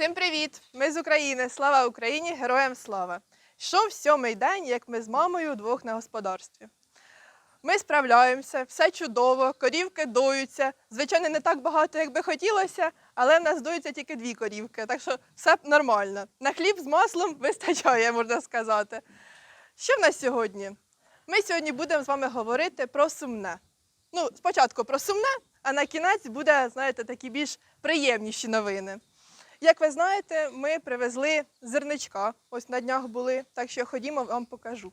Всім привіт! Ми з України. Слава Україні! Героям слава! Йшов сьомий день, як ми з мамою вдвох на господарстві. Ми справляємося, все чудово, корівки доються. Звичайно, не так багато, як би хотілося, але в нас доються тільки дві корівки, так що все нормально. На хліб з маслом вистачає, можна сказати. Що в нас сьогодні? Ми сьогодні будемо з вами говорити про сумне. Ну, спочатку про сумне, а на кінець буде, знаєте, такі більш приємніші новини. Як ви знаєте, ми привезли зерничка. Ось на днях були, так що ходімо, вам покажу.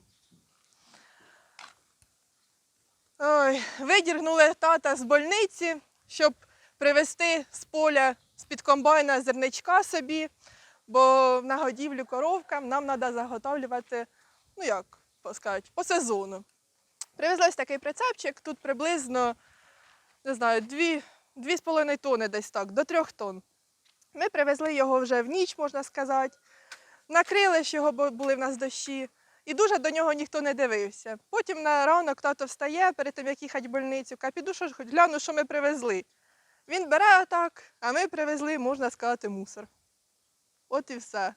Ой, видіргнули тата з больниці, щоб привезти з поля з-під комбайна зерничка собі, бо на годівлю коровкам нам треба заготовлювати, ну як сказати, по сезону. Привезли ось такий прицепчик, тут приблизно, не знаю, 2,5 тонни десь так, до 3 тонн. Ми привезли його вже в ніч, можна сказати. Накрили ж його, були в нас дощі, і дуже до нього ніхто не дивився. Потім на ранок тато встає перед тим, як їхати в больницю, каже, піду, що ж хоч гляну, що ми привезли. Він бере отак, а ми привезли, можна сказати, мусор. От і все.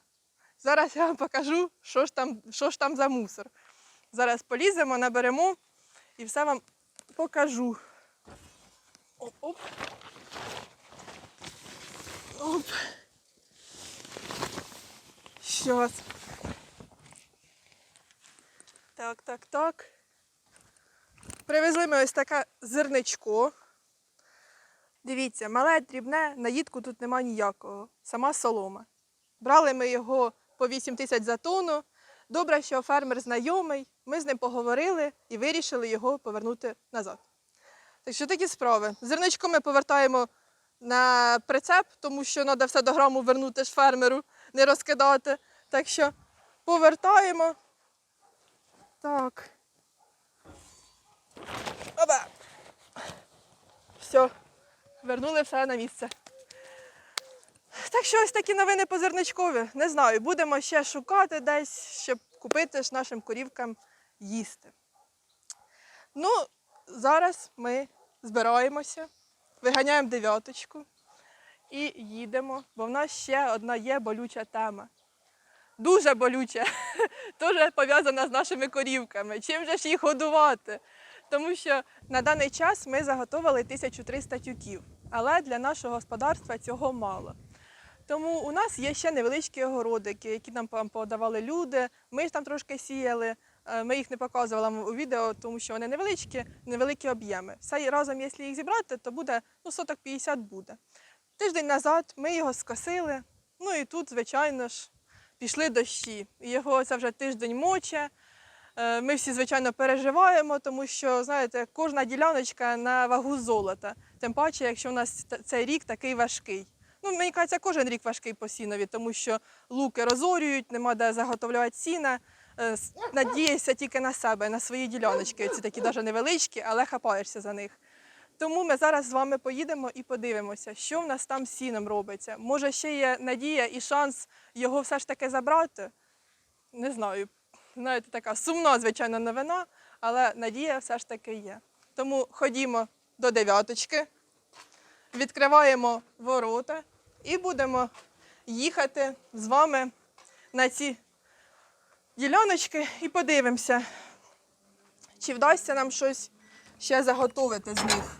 Зараз я вам покажу, що ж там, що ж там за мусор. Зараз поліземо, наберемо і все вам покажу. Оп-оп. Оп. Щас. Так, так, так. Привезли ми ось таке зерничко. Дивіться, мале, дрібне, наїдку тут нема ніякого. Сама солома. Брали ми його по 8 тисяч за тонну. Добре, що фермер знайомий. Ми з ним поговорили і вирішили його повернути назад. Так що такі справи. Зерничко ми повертаємо на прицеп, тому що треба все до граму вернути ж фермеру, не розкидати. Так що повертаємо. Так. Оба. Все. Вернули все на місце. Так що ось такі новини по зерничкові. Не знаю, будемо ще шукати десь, щоб купити ж нашим корівкам їсти. Ну, зараз ми збираємося, виганяємо дев'яточку і їдемо, бо в нас ще одна є болюча тема. Дуже болюча, теж пов'язана з нашими корівками. Чим же ж їх годувати? Тому що на даний час ми заготовили 1300 тюків, але для нашого господарства цього мало. Тому у нас є ще невеличкі огородики, які нам подавали люди. Ми ж там трошки сіяли. Е, Ми їх не показували у відео, тому що вони невеличкі, невеликі об'єми. Все разом, якщо їх зібрати, то буде ну, соток 50 буде. Тиждень назад ми його скосили. Ну і тут, звичайно ж, пішли дощі. Його це вже тиждень моче. Е, Ми всі, звичайно, переживаємо, тому що, знаєте, кожна діляночка на вагу золота. Тим паче, якщо у нас цей рік такий важкий. Ну, мені кажеться, кожен рік важкий по сінові, тому що луки розорюють, нема де заготовлювати сіна. Е, Надієшся тільки на себе, на свої діляночки. Ці такі навіть невеличкі, але хапаєшся за них. Тому ми зараз з вами поїдемо і подивимося, що в нас там з сіном робиться. Може, ще є надія і шанс його все ж таки забрати. Не знаю. Знаєте, така сумна, звичайно, новина, але надія все ж таки є. Тому ходімо до дев'яточки, відкриваємо ворота і будемо їхати з вами на ці діляночки і подивимося, чи вдасться нам щось ще заготовити з них.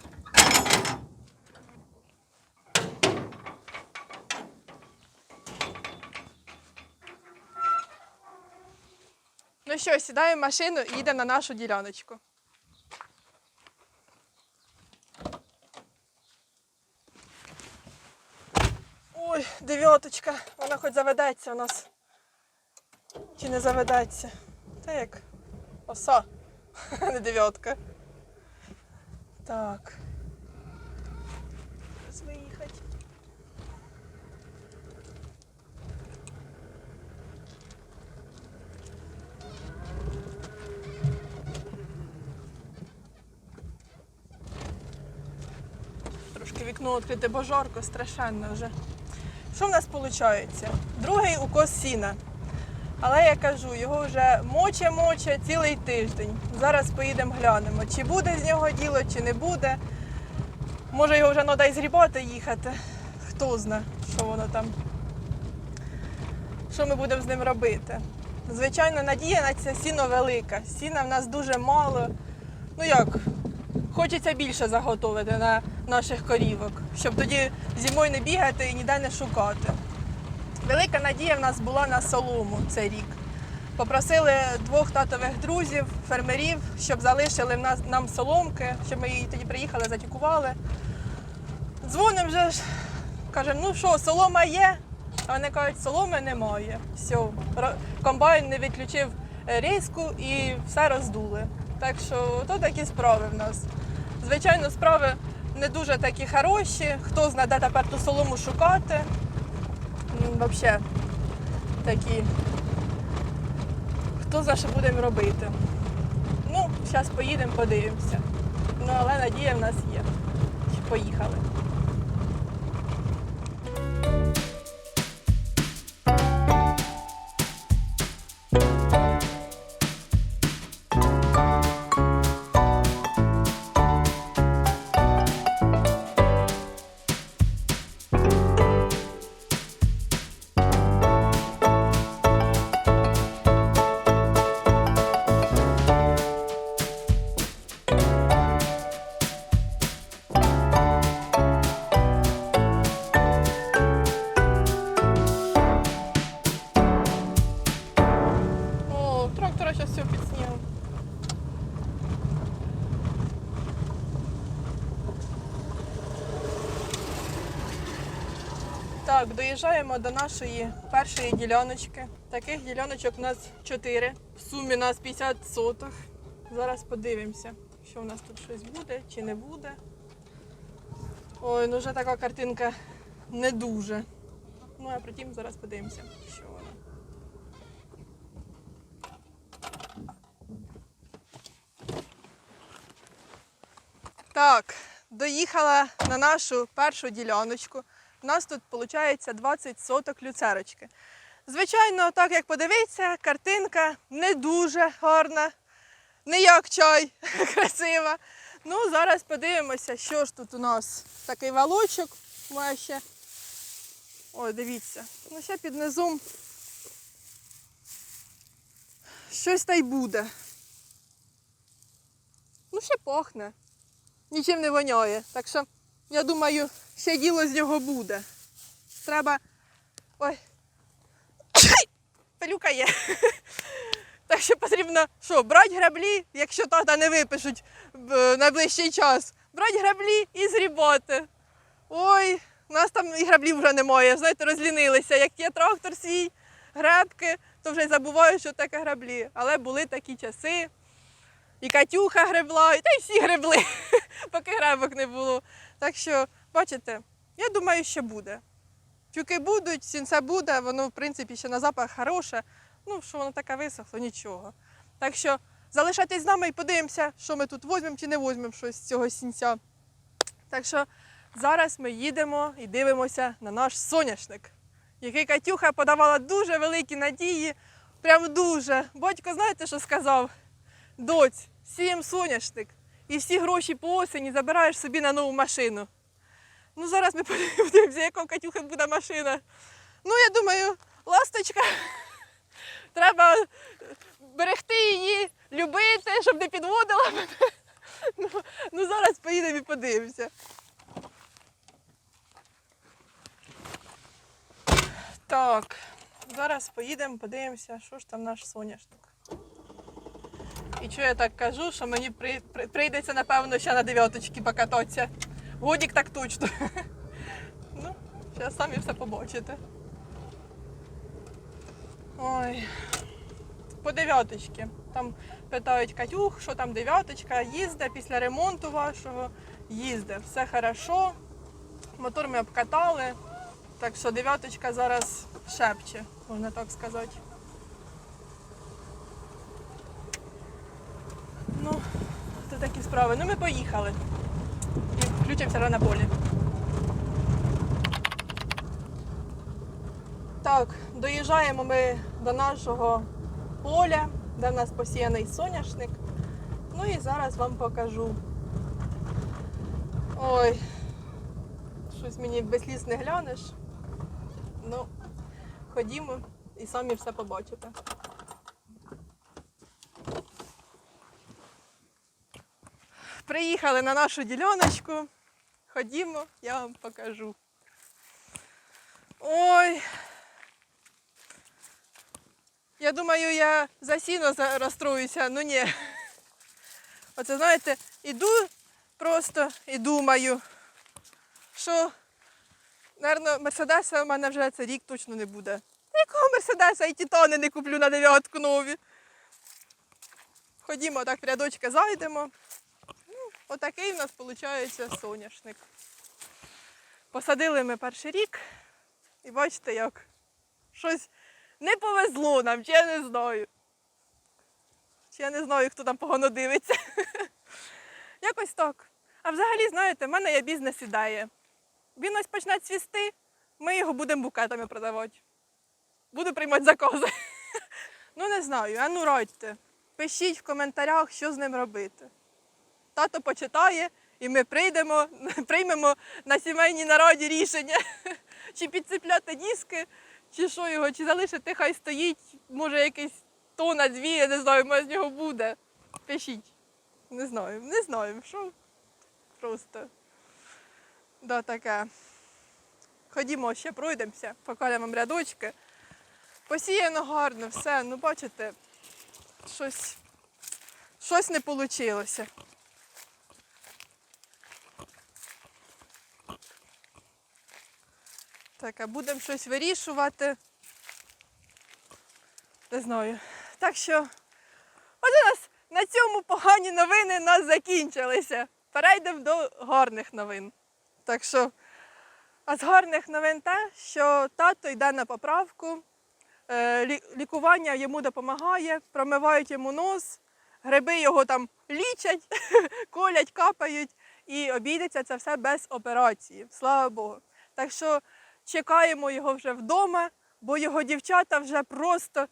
Ну що, сідаємо в машину і їдемо на нашу діляночку. Ой, дев'яточка, вона хоч заведеться у нас. Чи не заведеться? Та як оса, не дев'ятка. Так. Зараз виїхати. Трошки вікно відкрите, бо жарко, страшенно вже. Що в нас виходить? Другий укос сіна. Але я кажу, його вже моче-моче цілий тиждень. Зараз поїдемо глянемо, чи буде з нього діло, чи не буде. Може його вже треба і зрібати їхати. Хто знає, що воно там що ми будемо з ним робити. Звичайно, надія на це сіно велика. Сіна в нас дуже мало. Ну як, хочеться більше заготовити на наших корівок, щоб тоді зимою не бігати і ніде не шукати. Велика надія в нас була на солому цей рік. Попросили двох татових друзів, фермерів, щоб залишили нас, нам соломки, щоб ми її тоді приїхали, затікували. Дзвонимо вже ж, кажемо, ну що, солома є? А вони кажуть, соломи немає. Все, комбайн не відключив різку і все роздули. Так що то такі справи в нас. Звичайно, справи не дуже такі хороші. Хто знає, де тепер ту солому шукати. Взагалі такі. Хто за що будемо робити. Ну, зараз поїдемо, подивимося. Ну, але надія в нас є. Поїхали. Так, доїжджаємо до нашої першої діляночки. Таких діляночок у нас 4. В сумі нас 50 соток. Зараз подивимося, що у нас тут щось буде чи не буде. Ой, ну вже така картинка не дуже. Ну а потім зараз подивимося, що вона. Так, доїхала на нашу першу діляночку. У нас тут виходить 20 соток люцерочки. Звичайно, так як подивитися, картинка не дуже гарна, не як чай, красива. Ну, зараз подивимося, що ж тут у нас. Такий валочок має ще. Ой, дивіться. Ну, ще під низом щось та й буде. Ну, ще пахне нічим не воняє. Так що, я думаю, ще діло з нього буде. Треба. Ой. Пилюка є. Так що потрібно що, брати граблі, якщо тата не випишуть в найближчий час. Брати граблі і зрібати. Ой, у нас там і граблів вже немає. Знаєте, розлінилися. Як є трактор свій, гребки, то вже й забуваю, що таке граблі. Але були такі часи. І Катюха гребла, і та й всі гребли, поки гребок не було. Так що, бачите, я думаю, що буде. Тюки будуть, сінце буде, воно, в принципі, ще на запах хороше. Ну, що воно таке висохло, нічого. Так що залишайтесь з нами і подивимося, що ми тут візьмемо чи не візьмемо щось з цього сінця. Так що зараз ми їдемо і дивимося на наш соняшник, який Катюха подавала дуже великі надії. Прям дуже. Батько, знаєте, що сказав? Доць, сієм соняшник. І всі гроші по осені забираєш собі на нову машину. Ну, зараз ми подивимося, яка в Катюхи буде машина. Ну, я думаю, ласточка, треба берегти її, любити, щоб не підводила мене. Ну, ну зараз поїдемо і подивимося. Так, зараз поїдемо, подивимося, що ж там наш соняшник. І що я так кажу, що мені при, при- прийдеться, напевно, ще на дев'яточки покататися. Годік так точно. Ну, зараз самі все побачите. Ой. По дев'яточки. Там питають Катюх, що там дев'яточка, їздить після ремонту вашого, їздить. Все хорошо. Мотор ми обкатали. Так що дев'яточка зараз шепче, можна так сказати. Ну, то такі справи. Ну ми поїхали. І включимося на полі. Так, доїжджаємо ми до нашого поля, де в нас посіяний соняшник. Ну і зараз вам покажу. Ой, щось мені без сліз не глянеш. Ну, ходімо і самі все побачите. Приїхали на нашу діляночку. Ходімо, я вам покажу. Ой. Я думаю, я за сіно розстроюся, ну ні. Оце, знаєте, іду просто і думаю, що, напевно, Мерседеса в мене вже це рік точно не буде. Якого Мерседеса і тітони не куплю на дев'ятку нові. Ходімо, так в рядочки зайдемо. Отакий в нас виходить соняшник. Посадили ми перший рік, і бачите, як щось не повезло нам, чи я не знаю. Чи я не знаю, хто там погано дивиться. Якось так. А взагалі, знаєте, в мене є бізнес-ідея. Він ось почне цвісти, ми його будемо букетами продавати. Буду приймати закази. Ну не знаю, а ну радьте. Пишіть в коментарях, що з ним робити. Тато почитає, і ми прийдемо, приймемо на сімейній нараді рішення, чи підцепляти диски, чи що його, чи залишити, хай стоїть, може якийсь тона, дві, я не знаю, може з нього буде. Пишіть. Не знаю, не знаю, що просто. Да, таке. Ходімо, ще пройдемося, покажемо вам рядочки. Посіяно гарно, все, ну бачите, щось, щось не вийшло. Так, будемо щось вирішувати. Не знаю. Так що, от у нас на цьому погані новини нас закінчилися. Перейдемо до гарних новин. Так що, а з гарних новин те, що тато йде на поправку, е, лікування йому допомагає, промивають йому нос, гриби його там лічать, колять, капають, і обійдеться це все без операції. Слава Богу. Так що чекаємо його вже вдома, бо його дівчата вже просто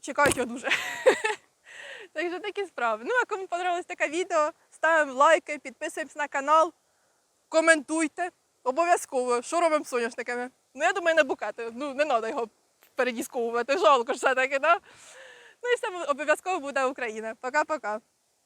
чекають його дуже. Так що такі справи. Ну, а кому подобалось таке відео, ставимо лайки, підписуємось на канал, коментуйте. Обов'язково, що робимо з соняшниками. Ну, я думаю, не букети. Ну, не треба його передісковувати. Жалко ж все-таки, да? Ну і все обов'язково буде Україна. Пока-пока.